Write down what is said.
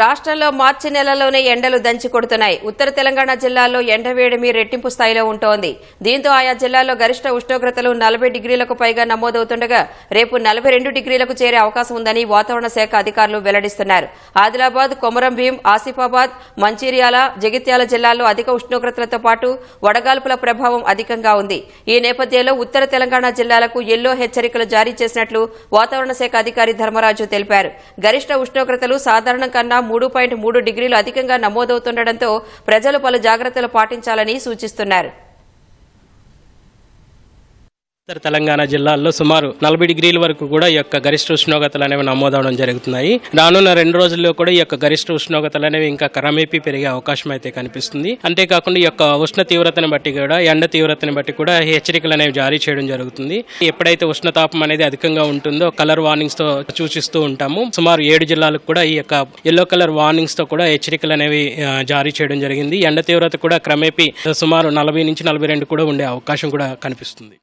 రాష్ట్రంలో మార్చి నెలలోనే ఎండలు దంచి కొడుతున్నాయి. ఉత్తర తెలంగాణ జిల్లాల్లో ఎండ వేడిమి రెట్టింపు స్థాయిలో ఉంటోంది. దీంతో ఆయా జిల్లాల్లో గరిష్ట ఉష్ణోగ్రతలు నలభై డిగ్రీలకు పైగా నమోదవుతుండగా రేపు నలభై రెండు డిగ్రీలకు చేరే అవకాశం ఉందని వాతావరణ శాఖ అధికారులు వెల్లడిస్తున్నారు. ఆదిలాబాద్ కొమరం భీం ఆసిఫాబాద్ మంచిర్యాల జగిత్యాల జిల్లాల్లో అధిక ఉష్ణోగ్రతలతో పాటు వడగాల్పుల ప్రభావం అధికంగా ఉంది. ఈ నేపథ్యంలో ఉత్తర తెలంగాణ జిల్లాలకు ఎల్లో హెచ్చరికలు జారీ చేసినట్లు వాతావరణ శాఖ అధికారి ధర్మరాజు తెలిపారు. గరిష్ట ఉష్ణోగ్రతలు సాధారణం కన్నా మూడు పాయింట్ మూడు డిగ్రీలు అధికంగా నమోదవుతుండటంతో ప్రజలు పలు జాగ్రత్తలు పాటించాలని సూచిస్తున్నారు. ఉత్తర తెలంగాణ జిల్లాల్లో సుమారు నలభై డిగ్రీల వరకు కూడా ఈ యొక్క గరిష్ట ఉష్ణోగ్రతలు అనేవి నమోదవడం జరుగుతున్నాయి. రానున్న రెండు రోజుల్లో కూడా ఈ యొక్క గరిష్ట ఉష్ణోగ్రతలు అనేవి ఇంకా క్రమేపీ పెరిగే అవకాశం అయితే కనిపిస్తుంది. అంతేకాకుండా ఈ యొక్క ఉష్ణ తీవ్రతను బట్టి కూడా ఎండ తీవ్రతని బట్టి కూడా హెచ్చరికలు అనేవి జారీ చేయడం జరుగుతుంది. ఎప్పుడైతే ఉష్ణతాపం అనేది అధికంగా ఉంటుందో కలర్ వార్నింగ్స్తో సూచిస్తూ ఉంటాము. సుమారు ఏడు జిల్లాలకు కూడా ఈ యొక్క ఎల్లో కలర్ వార్నింగ్స్తో కూడా హెచ్చరికలు అనేవి జారీ చేయడం జరిగింది. ఎండ తీవ్రత కూడా క్రమేపీ సుమారు నలభై నుంచి నలభై రెండు కూడా ఉండే అవకాశం కూడా కనిపిస్తుంది.